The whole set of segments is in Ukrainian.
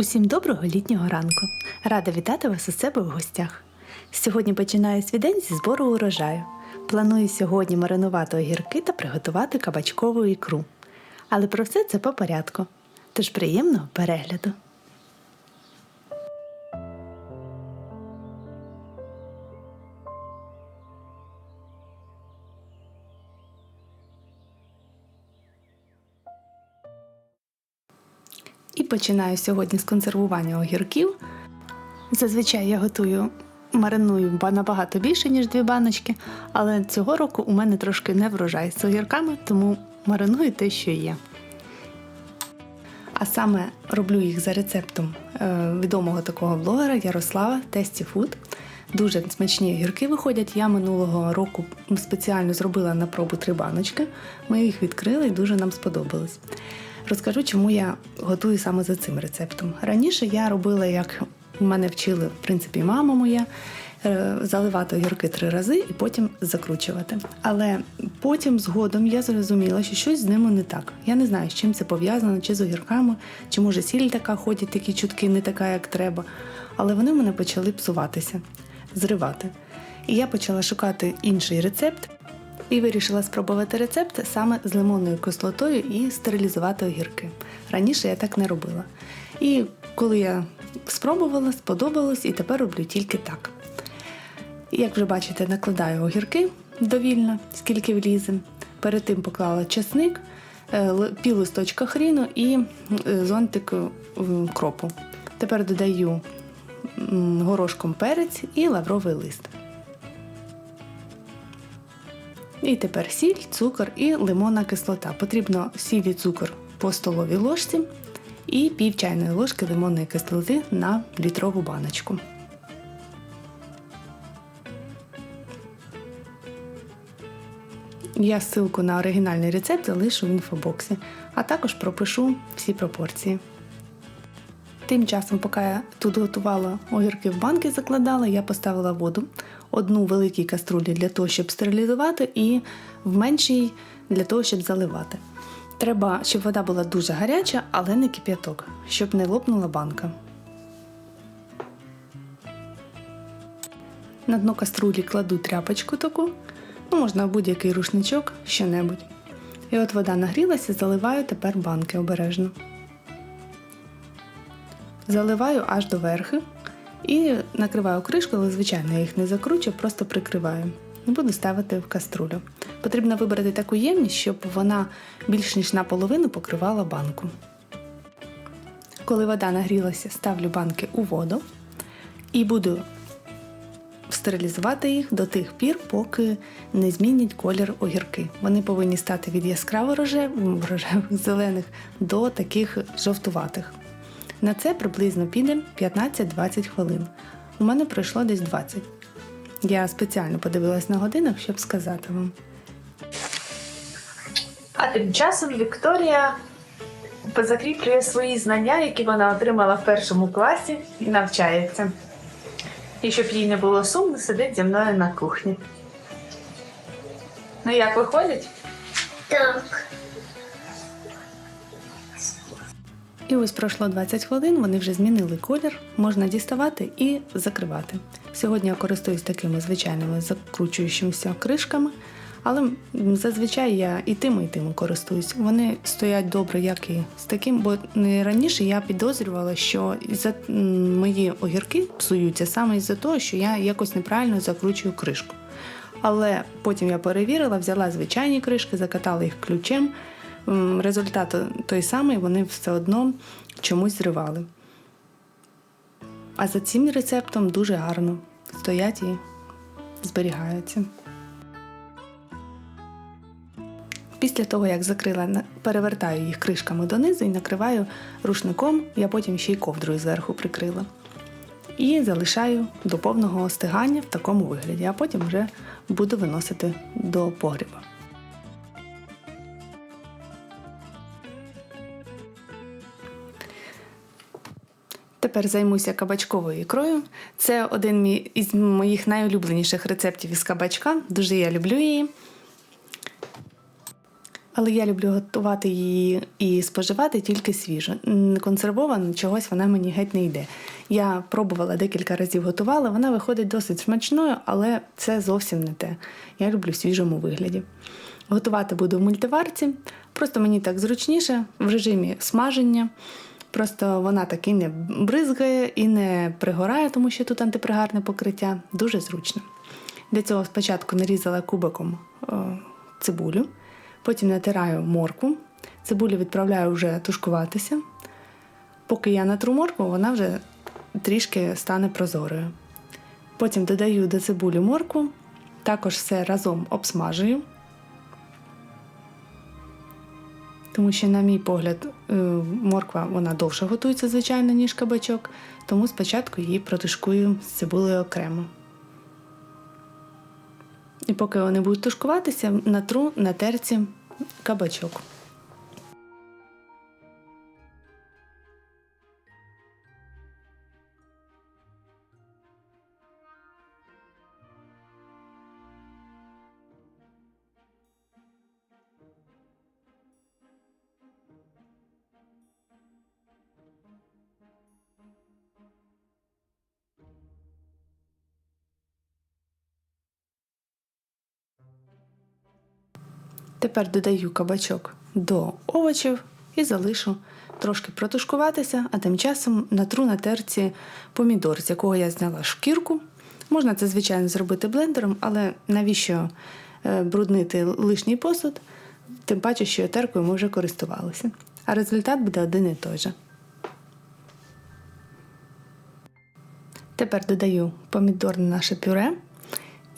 Усім доброго літнього ранку. Рада вітати вас у себе в гостях. Сьогодні починаю свій день зі збору урожаю. Планую сьогодні маринувати огірки та приготувати кабачкову ікру. Але про все це по порядку. Тож приємного перегляду. Починаю сьогодні з консервування огірків. Зазвичай я готую, мариную набагато більше, ніж дві баночки, але цього року у мене трошки не врожай з огірками, тому мариную те, що є. А саме роблю їх за рецептом е, відомого такого блогера Ярослава Тесті Фуд. Дуже смачні огірки виходять. Я минулого року спеціально зробила на пробу три баночки. Ми їх відкрили і дуже нам сподобались. Розкажу, чому я готую саме за цим рецептом. Раніше я робила, як мене вчили, в принципі, мама моя, е, заливати огірки три рази і потім закручувати. Але потім згодом я зрозуміла, що щось з ними не так. Я не знаю, з чим це пов'язано, чи з огірками, чи може сіль така ходять, такі чутки, не така, як треба. Але вони в мене почали псуватися, зривати. І я почала шукати інший рецепт. І вирішила спробувати рецепт саме з лимонною кислотою і стерилізувати огірки. Раніше я так не робила. І коли я спробувала, сподобалось, і тепер роблю тільки так. Як вже бачите, накладаю огірки довільно, скільки влізе. Перед тим поклала чесник, е, пів листочка хріну і е, зонтик е, кропу. Тепер додаю горошком перець і лавровий лист. І тепер сіль, цукор і лимонна кислота. Потрібно сіль і цукор по столовій ложці і пів чайної ложки лимонної кислоти на літрову баночку. Я ссылку на оригінальний рецепт залишу в інфобоксі, а також пропишу всі пропорції. Тим часом, поки я тут готувала огірки в банки закладала, я поставила воду, одну великій каструлі для того, щоб стерилізувати, і в меншій для того, щоб заливати. Треба, щоб вода була дуже гаряча, але не кип'яток, щоб не лопнула банка. На дно каструлі кладу тряпочку таку, ну можна будь-який рушничок, що-небудь. І от вода нагрілася, заливаю тепер банки обережно. Заливаю аж до верхи і накриваю кришкою, але звичайно я їх не закручу, просто прикриваю. І буду ставити в каструлю. Потрібно вибрати таку ємність, щоб вона більш ніж наполовину покривала банку. Коли вода нагрілася, ставлю банки у воду і буду стерилізувати їх до тих пір, поки не змінять колір огірки. Вони повинні стати від яскраво рожевих зелених до таких жовтуватих. На це приблизно піде 15-20 хвилин. У мене пройшло десь 20. Я спеціально подивилась на годинах, щоб сказати вам. А тим часом Вікторія закріплює свої знання, які вона отримала в першому класі, і навчається. І щоб їй не було сумно, сидить зі мною на кухні. Ну як виходить? Так. І ось пройшло 20 хвилин, вони вже змінили колір, можна діставати і закривати. Сьогодні я користуюсь такими звичайними закручуючимися кришками, але зазвичай я і тим, і тим користуюсь. Вони стоять добре, як і з таким, бо не раніше я підозрювала, що мої огірки псуються саме із-за того, що я якось неправильно закручую кришку. Але потім я перевірила, взяла звичайні кришки, закатала їх ключем. Результат той самий, вони все одно чомусь зривали. А за цим рецептом дуже гарно стоять і зберігаються. Після того, як закрила, перевертаю їх кришками донизу і накриваю рушником, я потім ще й ковдрою зверху прикрила. І залишаю до повного остигання в такому вигляді, а потім вже буду виносити до погріба. Тепер займуся кабачковою ікрою. Це один із моїх найулюбленіших рецептів із кабачка. Дуже я люблю її. Але я люблю готувати її і споживати тільки свіжо. Консервовано чогось вона мені геть не йде. Я пробувала декілька разів готувала, вона виходить досить смачною, але це зовсім не те. Я люблю в свіжому вигляді. Готувати буду в мультиварці, просто мені так зручніше в режимі смаження. Просто вона так і не бризгає і не пригорає, тому що тут антипригарне покриття. Дуже зручно. Для цього спочатку нарізала кубиком е, цибулю, потім натираю моркву. Цибулю відправляю вже тушкуватися. Поки я натру моркву, вона вже трішки стане прозорою. Потім додаю до цибулі моркву, також все разом обсмажую. Тому що, на мій погляд, е, морква вона довше готується, звичайно, ніж кабачок, тому спочатку її протушкую з цибулею окремо. І поки вони будуть тушкуватися, натру на терці кабачок. Тепер додаю кабачок до овочів і залишу трошки протушкуватися, а тим часом натру на терці помідор, з якого я зняла шкірку. Можна це, звичайно, зробити блендером, але навіщо е, бруднити лишній посуд, тим паче, що теркою ми вже користувалися. А результат буде один і той же. Тепер додаю помідорне наше пюре.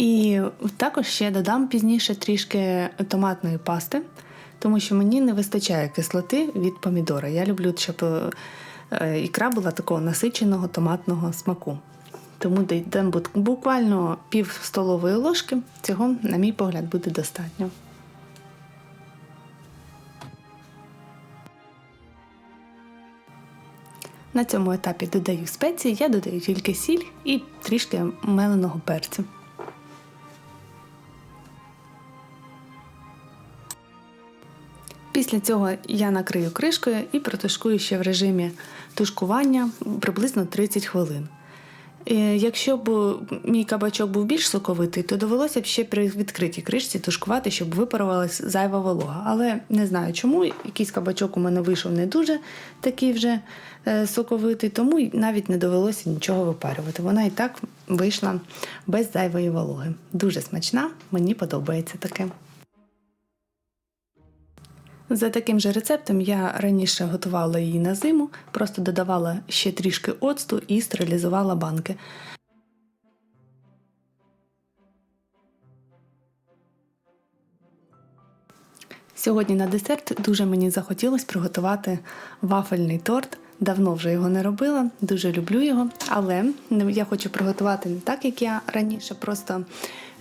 І також ще додам пізніше трішки томатної пасти, тому що мені не вистачає кислоти від помідора. Я люблю, щоб е, ікра була такого насиченого томатного смаку. Тому дам буквально пів столової ложки. Цього, на мій погляд, буде достатньо. На цьому етапі додаю спеції, я додаю тільки сіль і трішки меленого перцю. Після цього я накрию кришкою і протушкую ще в режимі тушкування приблизно 30 хвилин. Е, Якщо б мій кабачок був більш соковитий, то довелося б ще при відкритій кришці тушкувати, щоб випарувалась зайва волога. Але не знаю чому, якийсь кабачок у мене вийшов не дуже такий вже е, соковитий, тому навіть не довелося нічого випарювати. Вона і так вийшла без зайвої вологи. Дуже смачна, мені подобається таке. За таким же рецептом я раніше готувала її на зиму, просто додавала ще трішки оцту і стерилізувала банки. Сьогодні на десерт дуже мені захотілося приготувати вафельний торт. Давно вже його не робила, дуже люблю його, але я хочу приготувати не так, як я раніше, просто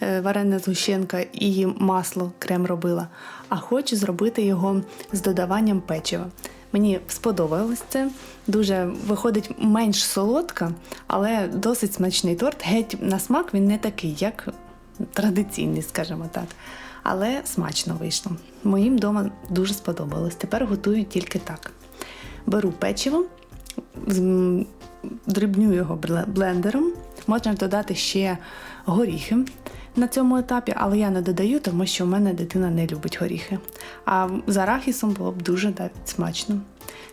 е, варена згущенка і масло крем робила, а хочу зробити його з додаванням печива. Мені сподобалось це. Дуже виходить менш солодка, але досить смачний торт. Геть на смак він не такий, як традиційний, скажімо так. Але смачно вийшло. Моїм вдома дуже сподобалось. Тепер готую тільки так. Беру печиво, дрібню його блендером. Можна додати ще горіхи на цьому етапі, але я не додаю, тому що в мене дитина не любить горіхи. А з арахісом було б дуже навіть смачно.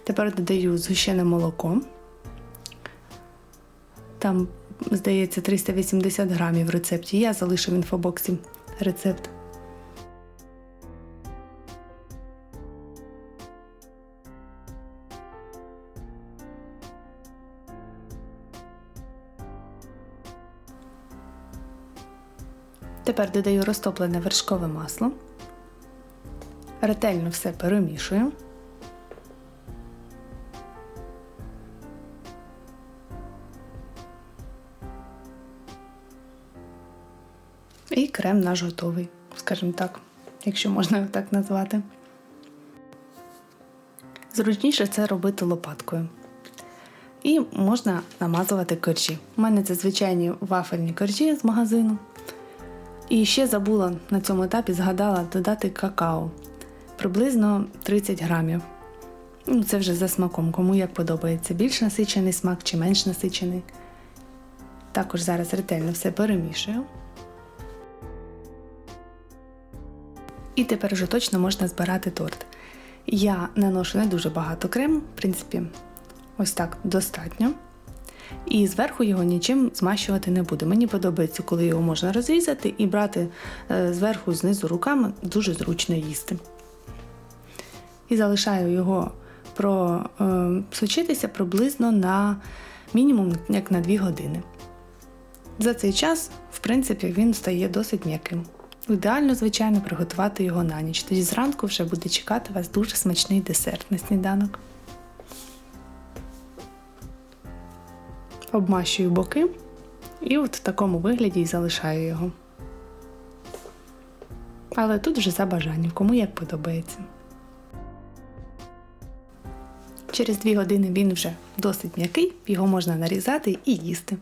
Тепер додаю згущене молоко. Там, здається, 380 грамів в рецепті. Я залишу в інфобоксі рецепт. Тепер додаю розтоплене вершкове масло. Ретельно все перемішую. І крем наш готовий, скажімо так, якщо можна його так назвати. Зручніше це робити лопаткою. І можна намазувати коржі. У мене це звичайні вафельні коржі з магазину. І ще забула на цьому етапі, згадала додати какао. приблизно 30 грамів. Ну, це вже за смаком, кому як подобається. Більш насичений смак чи менш насичений. Також зараз ретельно все перемішую. І тепер вже точно можна збирати торт. Я наношу не дуже багато крему, в принципі, ось так достатньо. І зверху його нічим змащувати не буду. Мені подобається, коли його можна розрізати і брати е, зверху знизу руками дуже зручно їсти. І залишаю його просочитися приблизно на мінімум як на 2 години. За цей час, в принципі, він стає досить м'яким. Ідеально, звичайно, приготувати його на ніч. Тоді зранку вже буде чекати вас дуже смачний десерт на сніданок. Обмащую боки і от в такому вигляді і залишаю його. Але тут вже за бажанням, кому як подобається. Через 2 години він вже досить м'який, його можна нарізати і їсти,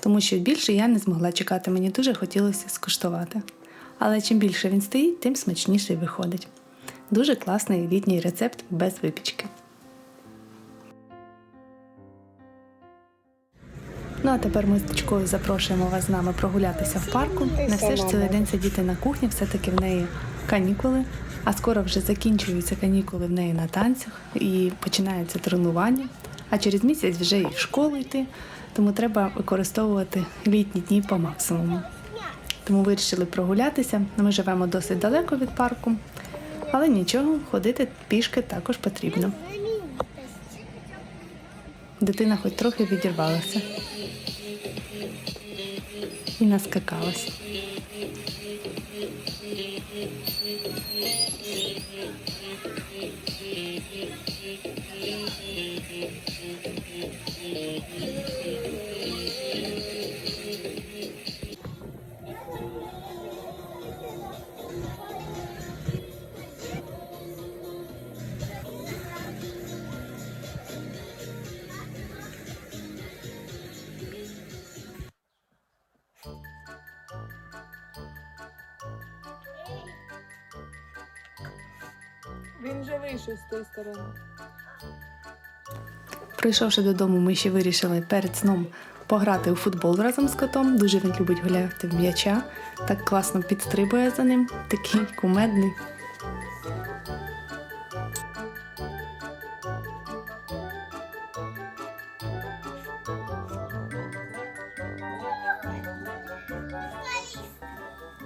тому що більше я не змогла чекати, мені дуже хотілося скуштувати. Але чим більше він стоїть, тим смачніший виходить. Дуже класний літній рецепт без випічки. Ну а тепер ми з дочкою запрошуємо вас з нами прогулятися в парку. Не все ж цілий день сидіти на кухні, все-таки в неї канікули. А скоро вже закінчуються канікули в неї на танцях і починається тренування. А через місяць вже і в школу йти, тому треба використовувати літні дні по максимуму. Тому вирішили прогулятися. Ми живемо досить далеко від парку, але нічого, ходити пішки також потрібно. Дитина хоч трохи відірвалася і наскакалась. Він з тої сторони. Прийшовши додому, ми ще вирішили перед сном пограти у футбол разом з котом. Дуже він любить гуляти в м'яча. Так класно підстрибує за ним, такий кумедний.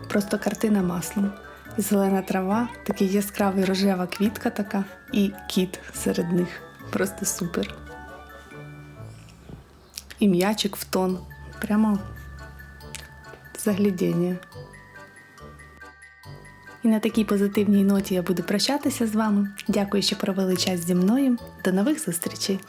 Просто картина маслом. Зелена трава, такий яскравий рожева квітка така і кіт серед них. Просто супер. І м'ячик в тон. Прямо заглядіння. І на такій позитивній ноті я буду прощатися з вами. Дякую, що провели час зі мною. До нових зустрічей!